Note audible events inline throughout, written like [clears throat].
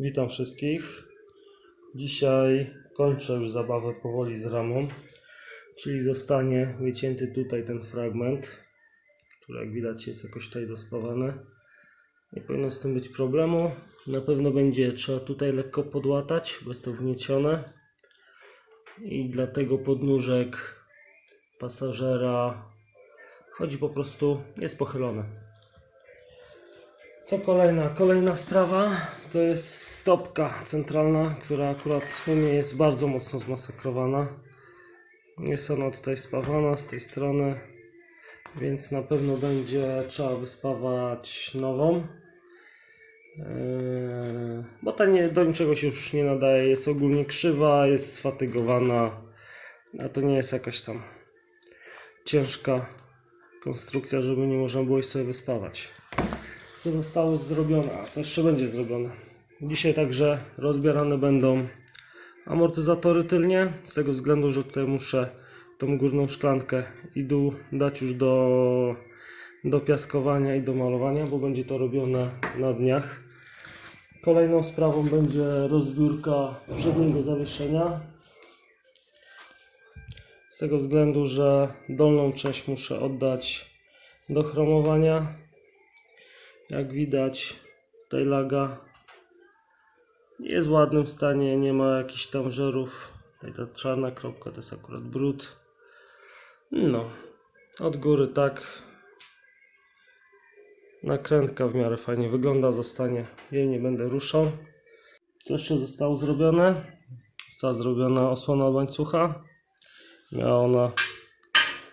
Witam wszystkich. Dzisiaj kończę już zabawę powoli z ramą, czyli zostanie wycięty tutaj ten fragment, który jak widać jest jakoś tutaj dospawany. Nie powinno z tym być problemu. Na pewno będzie trzeba tutaj lekko podłatać, bo jest to wgniecione. I dlatego podnóżek pasażera chodzi po prostu, jest pochylony. Co kolejna? Kolejna sprawa to jest stopka centralna, która akurat w sumie jest bardzo mocno zmasakrowana. Jest ona tutaj spawana z tej strony, więc na pewno będzie trzeba wyspawać nową. Yy, bo ta nie, do niczego się już nie nadaje, jest ogólnie krzywa, jest sfatygowana, a to nie jest jakaś tam ciężka konstrukcja, żeby nie można było jej sobie wyspawać co zostało zrobione, a to jeszcze będzie zrobione. Dzisiaj także rozbierane będą amortyzatory tylnie, z tego względu, że tutaj muszę tą górną szklankę i dół dać już do, do piaskowania i do malowania, bo będzie to robione na dniach. Kolejną sprawą będzie rozbiórka przedniego zawieszenia. Z tego względu, że dolną część muszę oddać do chromowania. Jak widać, tutaj laga jest w ładnym stanie, nie ma jakichś tam żerów. Tutaj ta czarna kropka to jest akurat brud. No, od góry tak. Nakrętka w miarę fajnie wygląda, zostanie. Jej nie będę ruszał. Co jeszcze zostało zrobione? Została zrobiona osłona od łańcucha. Miała ona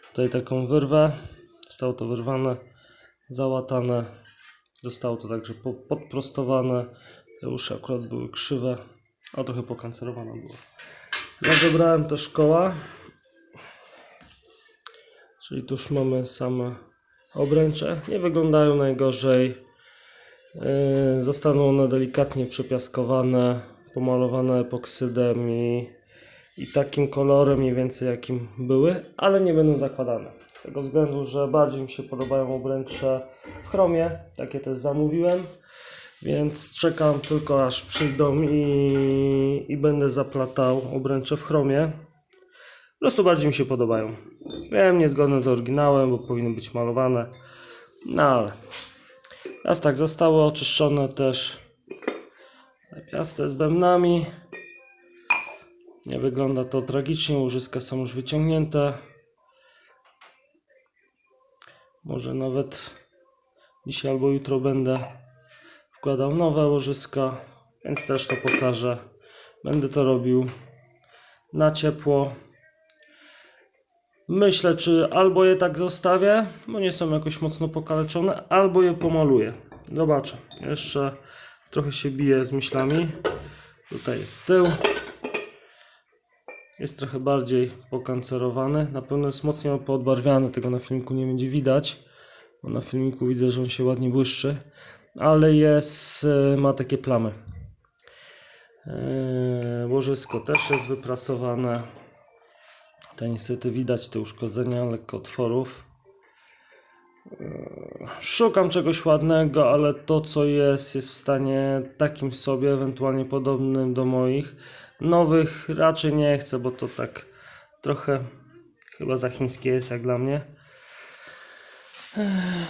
tutaj taką wyrwę. Zostało to wyrwane, załatane Zostało to także po- podprostowane. Te uszy akurat były krzywe, a trochę pokancerowane było. Ja dobrałem też koła. Czyli tu już mamy same obręcze. Nie wyglądają najgorzej. Yy, Zostaną one delikatnie przepiaskowane, pomalowane epoksydem i, i takim kolorem mniej więcej jakim były, ale nie będą zakładane. Tego względu, że bardziej mi się podobają obręcze w chromie, takie też zamówiłem, więc czekam tylko aż przyjdą i, i będę zaplatał obręcze w chromie. Po prostu bardziej mi się podobają. Wiem, niezgodne z oryginałem, bo powinny być malowane, no ale Teraz tak, zostały oczyszczone też te piasty z bębnami. Nie wygląda to tragicznie, łożyska są już wyciągnięte. Może nawet dzisiaj albo jutro będę wkładał nowe łożyska, więc też to pokażę. Będę to robił na ciepło. Myślę, czy albo je tak zostawię, bo nie są jakoś mocno pokaleczone, albo je pomaluję. Zobaczę. Jeszcze trochę się biję z myślami. Tutaj jest tył. Jest trochę bardziej pokancerowany. Na pewno jest mocniej poodbarwiany. Tego na filmiku nie będzie widać. Bo na filmiku widzę, że on się ładnie błyszczy. Ale jest, e, ma takie plamy. Eee, Łożysko też jest wyprasowane. Tutaj niestety widać te uszkodzenia, lekko otworów. Eee, Szukam czegoś ładnego, ale to co jest, jest w stanie takim sobie, ewentualnie podobnym do moich. Nowych raczej nie chcę, bo to tak trochę chyba za chińskie jest jak dla mnie.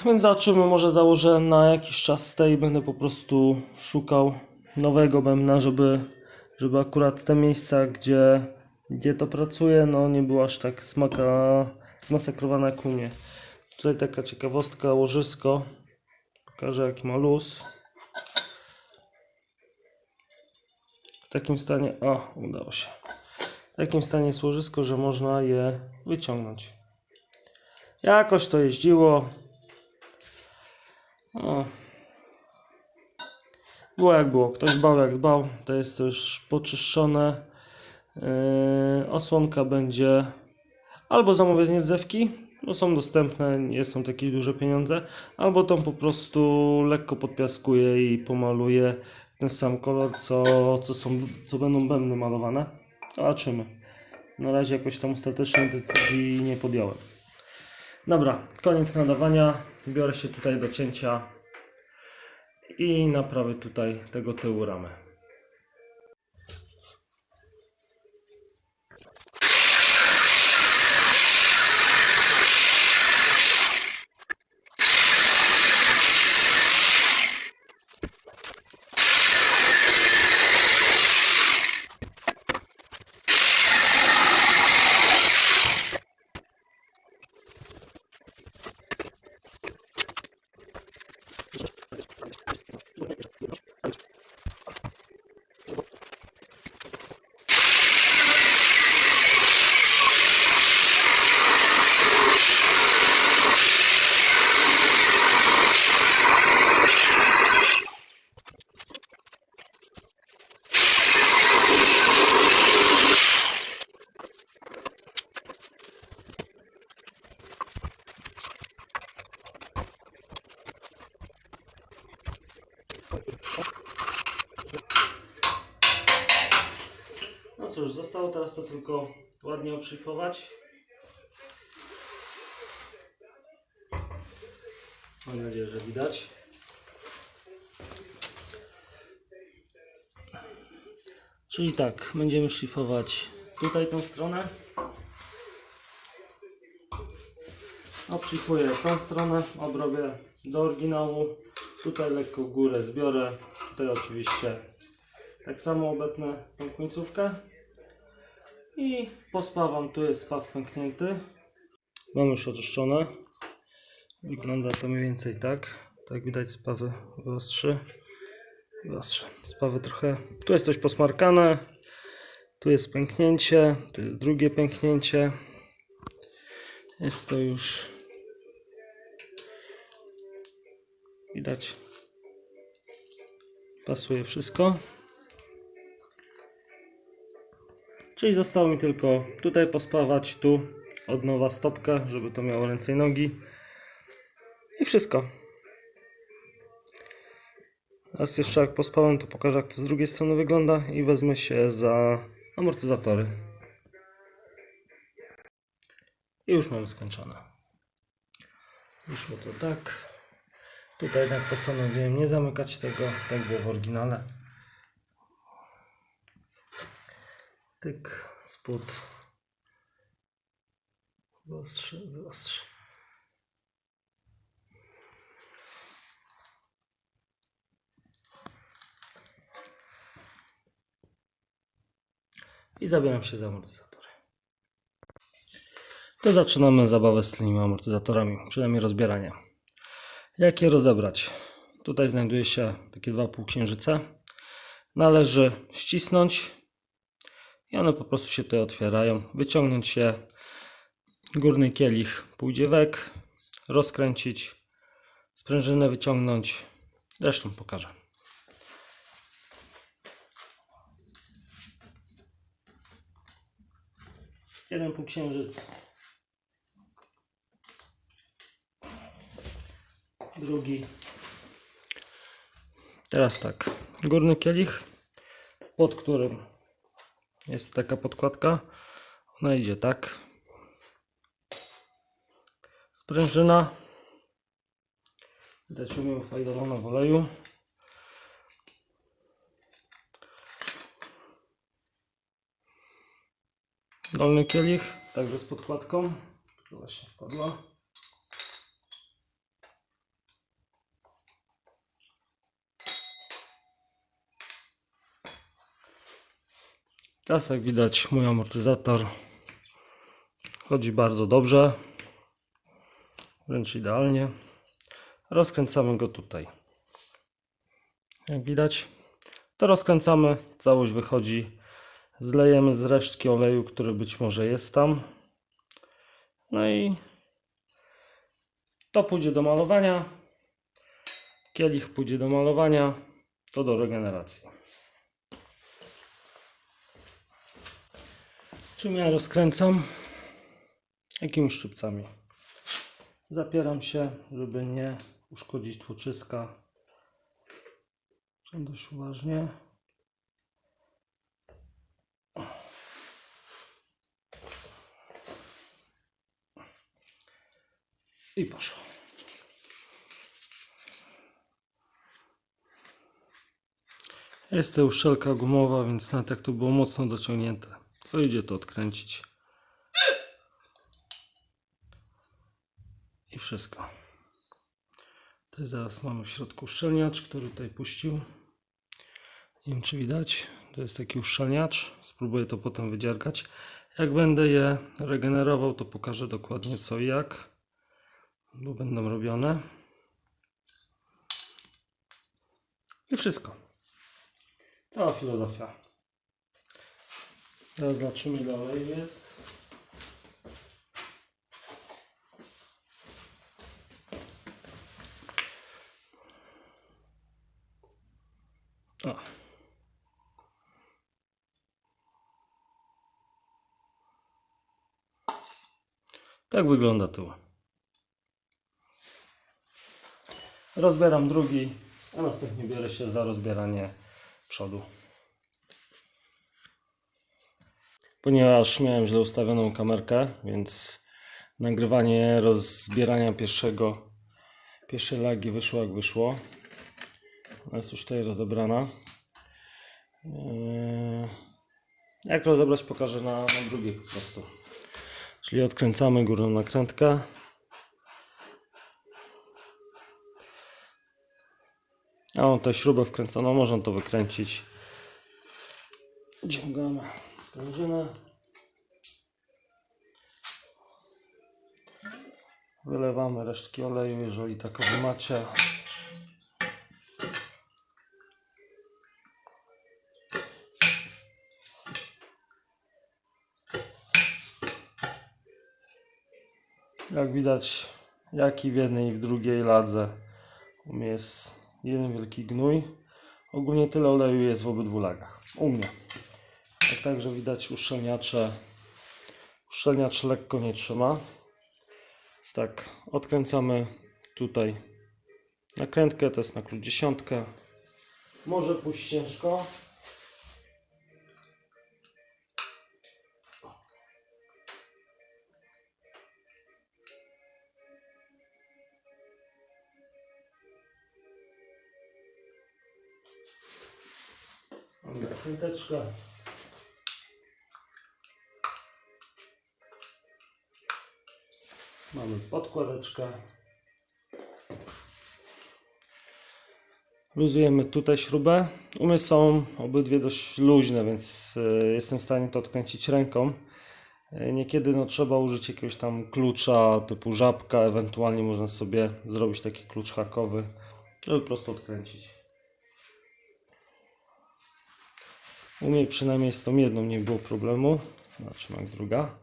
Więc zobaczymy, może założę na jakiś czas stay i będę po prostu szukał nowego bębna, żeby, żeby akurat te miejsca, gdzie, gdzie to pracuje, no nie było aż tak smaka, zmasakrowane jak u mnie. Tutaj taka ciekawostka, łożysko. Pokażę jaki ma luz. Takim stanie, o udało się. W takim stanie jest łożysko, że można je wyciągnąć. Jakoś to jeździło. Było jak było. Ktoś bał jak dbał. To jest to już poczyszczone. Yy, osłonka będzie albo zamówię z Niedzewki, bo są dostępne, nie są takie duże pieniądze, albo tą po prostu lekko podpiaskuję i pomaluję ten sam kolor, co, co, są, co będą bębny malowane. Zobaczymy. Na razie jakoś tam ostatecznej decyzji nie podjąłem. Dobra, koniec nadawania. Biorę się tutaj do cięcia i naprawy tutaj tego tyłu ramy. Cóż, zostało teraz to tylko ładnie obszlifować. Mam nadzieję, że widać. Czyli tak, będziemy szlifować tutaj tą stronę. Obszlifuję tą stronę, obrobię do oryginału. Tutaj lekko w górę zbiorę. Tutaj oczywiście tak samo obetnę tą końcówkę. I pospawam. Tu jest spaw pęknięty. Mam już oczyszczone. Wygląda to mniej więcej tak. Tak widać spawy wyostrzy. Wyostrzy. Spawy trochę. Tu jest coś posmarkane. Tu jest pęknięcie. Tu jest drugie pęknięcie. Jest to już widać. Pasuje wszystko. Czyli zostało mi tylko tutaj pospawać, tu od nowa stopkę, żeby to miało ręce i nogi. I wszystko. Teraz jeszcze jak pospałem, to pokażę jak to z drugiej strony wygląda i wezmę się za amortyzatory. I już mam skończone. Wyszło to tak. Tutaj jednak postanowiłem nie zamykać tego, tak było w oryginale. Tyk, spód. Wyostrzy, wyostrzy. I zabieram się za amortyzatory. To zaczynamy zabawę z tymi amortyzatorami, przynajmniej rozbieranie. Jak je rozebrać? Tutaj znajduje się takie dwa półksiężyce. Należy ścisnąć i one po prostu się tutaj otwierają. Wyciągnąć je. Górny kielich pójdzie wek. Rozkręcić. Sprężynę wyciągnąć. Zresztą pokażę. Jeden półksiężyc. Drugi. Teraz tak. Górny kielich, pod którym jest tu taka podkładka. Ona idzie tak. Sprężyna. Widać umiem fajdowana w oleju. Dolny kielich, także z podkładką, która właśnie wpadła. Teraz jak widać mój amortyzator chodzi bardzo dobrze, wręcz idealnie. Rozkręcamy go tutaj. Jak widać, to rozkręcamy, całość wychodzi. Zlejemy z resztki oleju, który być może jest tam. No i to pójdzie do malowania. Kielich pójdzie do malowania. To do regeneracji. Czym ja rozkręcam? Jakimi szczypcami? Zapieram się, żeby nie uszkodzić tłoczyska. Dość uważnie. I poszło. Jest to już szelka gumowa, więc nawet jak to było mocno dociągnięte, to idzie to odkręcić. I wszystko. Tutaj zaraz mamy w środku uszczelniacz, który tutaj puścił. Nie wiem czy widać. To jest taki uszczelniacz. Spróbuję to potem wydziergać. Jak będę je regenerował, to pokażę dokładnie co i jak. Bo będą robione. I wszystko. Cała filozofia. Teraz zobaczymy oleju jest. Tak wygląda tył. Rozbieram drugi, a następnie biorę się za rozbieranie przodu. Ponieważ miałem źle ustawioną kamerkę, więc nagrywanie rozbierania pierwszego, pierwszej lagi wyszło jak wyszło. Ona Jest już tutaj rozebrana. Eee, Jak rozebrać pokażę na, na drugiej po prostu. Czyli odkręcamy górną nakrętkę. A on tę śrubę wkręconą, można to wykręcić. Ciągamy sprężynę. Wylewamy resztki oleju, jeżeli takowy macie. Jak widać, jak i w jednej i w drugiej ladze u mnie jest jeden wielki gnój. Ogólnie tyle oleju jest w obydwu lagach. U mnie. Także widać uszczelniacze, uszczelniacz lekko nie trzyma. Więc tak, odkręcamy tutaj nakrętkę, to jest na klucz dziesiątkę. Może pójść ciężko. Mamy Mamy podkładeczkę. Luzujemy tutaj śrubę. U mnie są obydwie dość luźne, więc e, jestem w stanie to odkręcić ręką. E, Niekiedy no, trzeba użyć jakiegoś tam klucza typu żabka, ewentualnie można sobie zrobić taki klucz hakowy, żeby po prostu odkręcić. U mnie przynajmniej z tą jedną nie było problemu. Zobaczymy jak druga.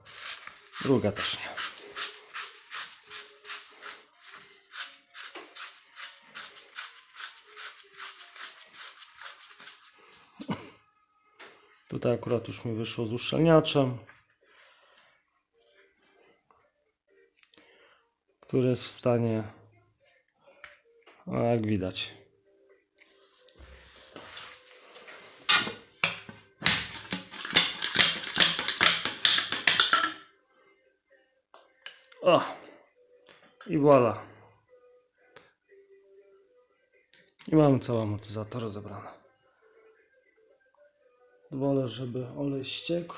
Druga też nie. Tutaj akurat już mi wyszło z uszczelniaczem, który jest w stanie, a jak widać, O! I voilà. I mamy cały amortyzator rozebrany. Wolę, żeby olej ściekł.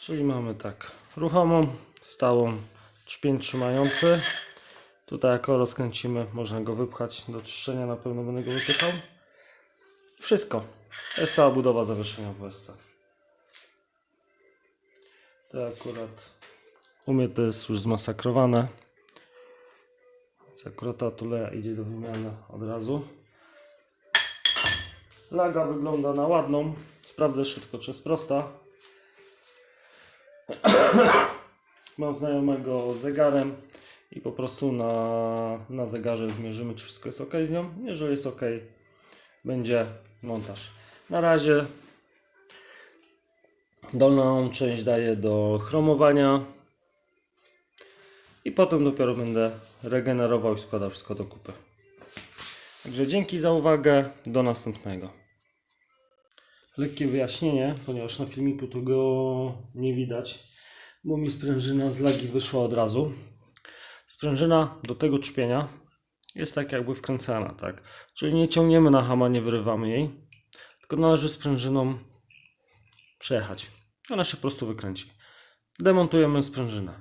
Czyli mamy tak ruchomą, stałą, trzpień trzymający. Tutaj jak go rozkręcimy, można go wypchać do czyszczenia, na pewno będę go wypychał. Wszystko. Jest cała budowa zawieszenia w WSC. To akurat u mnie to jest już zmasakrowane. Więc akurat ta tuleja idzie do wymiany od razu. Laga wygląda na ładną. Sprawdzę szybko, czy jest prosta. [clears throat] Mam znajomego zegarem i po prostu na, na zegarze zmierzymy, czy wszystko jest ok z nią. Jeżeli jest ok, będzie montaż. Na razie dolną część daję do chromowania i potem dopiero będę regenerował i składał wszystko do kupy. Także dzięki za uwagę, do następnego. Lekkie wyjaśnienie, ponieważ na filmiku to go nie widać, bo mi sprężyna z lagi wyszła od razu. Sprężyna do tego trzpienia jest tak jakby wkręcana, tak? Czyli nie ciągniemy na hama, nie wyrywamy jej, tylko należy sprężyną przejechać. Ona się po prostu wykręci. Demontujemy sprężynę.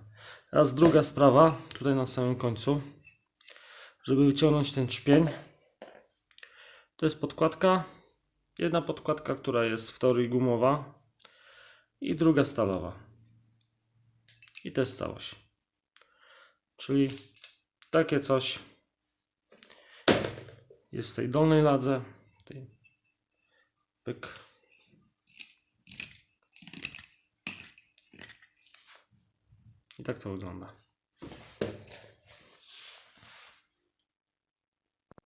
Teraz druga sprawa, tutaj na samym końcu, żeby wyciągnąć ten trzpień. To jest podkładka. Jedna podkładka, która jest w teorii gumowa i druga stalowa. I to jest całość. Czyli takie coś jest w tej dolnej ladze. Tej pyk. I tak to wygląda.